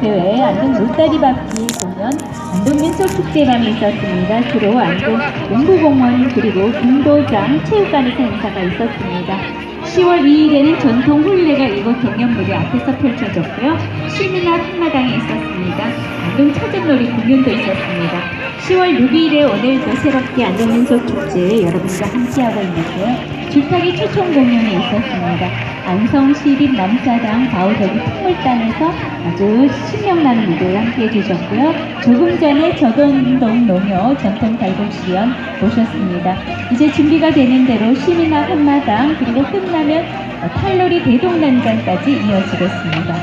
대회, 안동 물다리 밟기 공연, 안동 민속축제밤이 있었습니다. 주로 안동 농구공원 그리고 군도장 체육관에서 행사가 있었습니다. 10월 2일에는 전통 홀레가 이곳 경연무대 앞에서 펼쳐졌고요. 시민앞 한마당에 있었습니다. 안동 차전놀이 공연도 있었습니다. 10월 6일에 오늘도 새롭게 안동 민속축제 여러분과 함께하고 있는데요. 줄타기 초청 공연이 있었습니다. 안성시립 남사당 바우더기 풍물단에서 아주 신명나는 무대를 함께 해 주셨고요. 조금 전에 저동동 농협 전통 달곡 시연 보셨습니다. 이제 준비가 되는 대로 시민화 한마당 그리고 끝나면 탈놀이 대동단장까지 이어지겠습니다.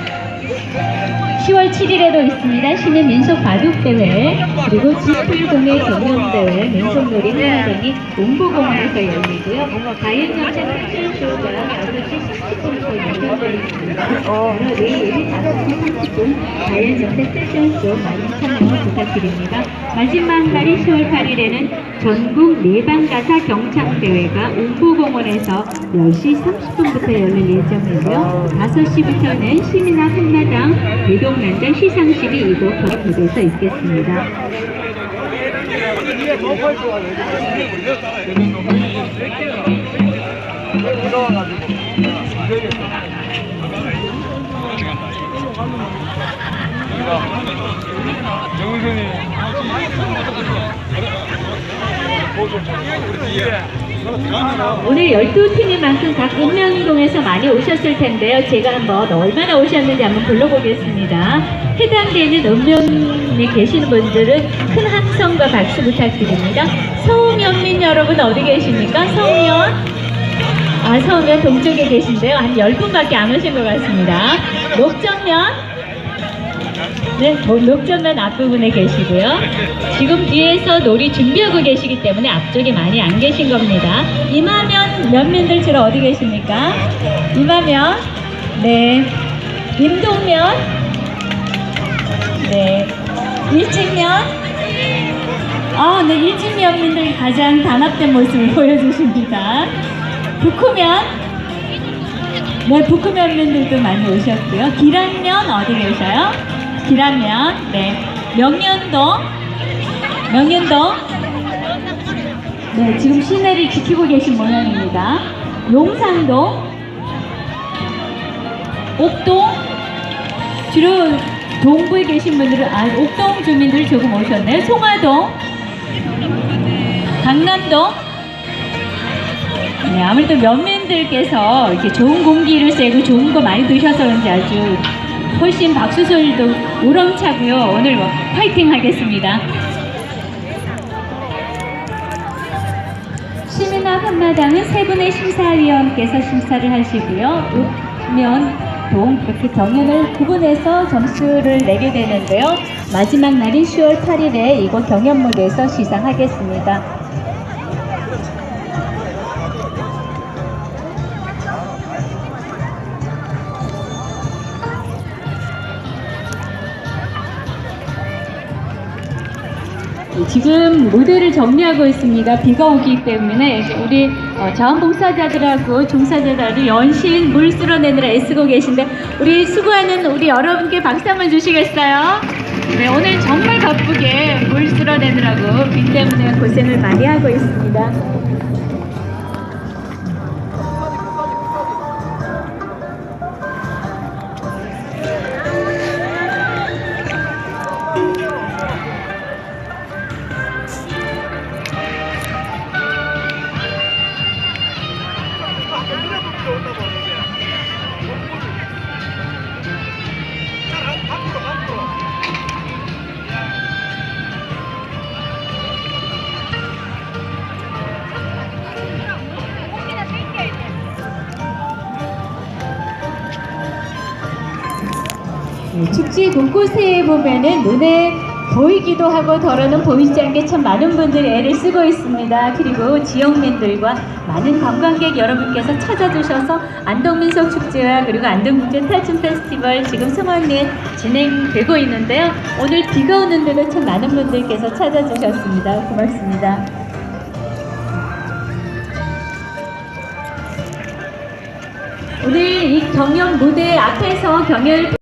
10월 7일에도 있습니다. 시민 민속 바둑대회 그리고 지풀동의 경연대회 민속놀이 한마당이 농부공원에서 열리고요. 특별쇼가 5시 30분부터 연결되 어 내일 5시 30분 가연정책 특별쇼 많은 참여 부탁드립니다. 마지막 날인 10월 8일에는 전국 내방가사 경창대회가 웅부공원에서 10시 30분부터 열릴 예정이고요. 5시부터는 시민앞 한마당 대동난장 시상식이 이곳 격부돼서 있겠습니다. 정선이 오늘 12팀인 각 읍면동에서 많이 오셨을 텐데요. 제가 한번 얼마나 오셨는지 한번 불러보겠습니다. 해당되는 읍면에 계시는 분들은 큰 함성과 박수 부탁드립니다. 서우면민 여러분 어디 계십니까? 서우면? 아, 서우면 동쪽에 계신데요. 한 10분밖에 안 오신 것 같습니다. 녹정면? 네, 도- 녹전면 앞부분에 계시고요. 지금 뒤에서 놀이 준비하고 계시기 때문에 앞쪽에 많이 안 계신 겁니다. 이마면 면면들처럼 어디 계십니까? 이마면, 네. 임동면, 네. 일직면, 아, 네, 일직면민들 가장 단합된 모습을 보여주십니다. 북후면, 네, 북구면면들도 많이 오셨고요. 기란면 어디 계셔요? 기란면, 네. 명년동, 명년동, 네, 지금 시내를 지키고 계신 모양입니다. 용산동, 옥동, 주로 동부에 계신 분들은, 아, 옥동 주민들 조금 오셨네요. 송화동, 강남동, 네, 아무래도 면면들께서 이렇게 좋은 공기를 쐬고 좋은 거 많이 드셔서 그런지 아주 훨씬 박수 소리도 우렁차고요. 오늘 뭐 파이팅 하겠습니다. 시민앞 한마당은 세 분의 심사위원께서 심사를 하시고요. 읍면, 동 이렇게 경연을 구분해서 점수를 내게 되는데요. 마지막 날인 10월 8일에 이곳 경연 무대에서 시상하겠습니다. 지금 무대를 정리하고 있습니다. 비가 오기 때문에 우리 어, 자원봉사자들하고 종사자들이 연신 물 쓸어내느라 애쓰고 계신데 우리 수고하는 우리 여러분께 박수 한번 주시겠어요? 네, 오늘 정말 바쁘게 물 쓸어내느라고 비 때문에 고생을 많이 하고 있습니다. 네, 축제 곳곳에 보면은 눈에 보이기도 하고 덜어는 보이지 않게 참 많은 분들이 애를 쓰고 있습니다. 그리고 지역민들과 많은 관광객 여러분께서 찾아주셔서 안동민속 축제와 그리고 안동국제 탈춤 페스티벌 지금 성황리에 진행되고 있는데요. 오늘 비가 오는 데도 참 많은 분들께서 찾아주셨습니다. 고맙습니다. 오늘 이 경연 무대 앞에서 경연을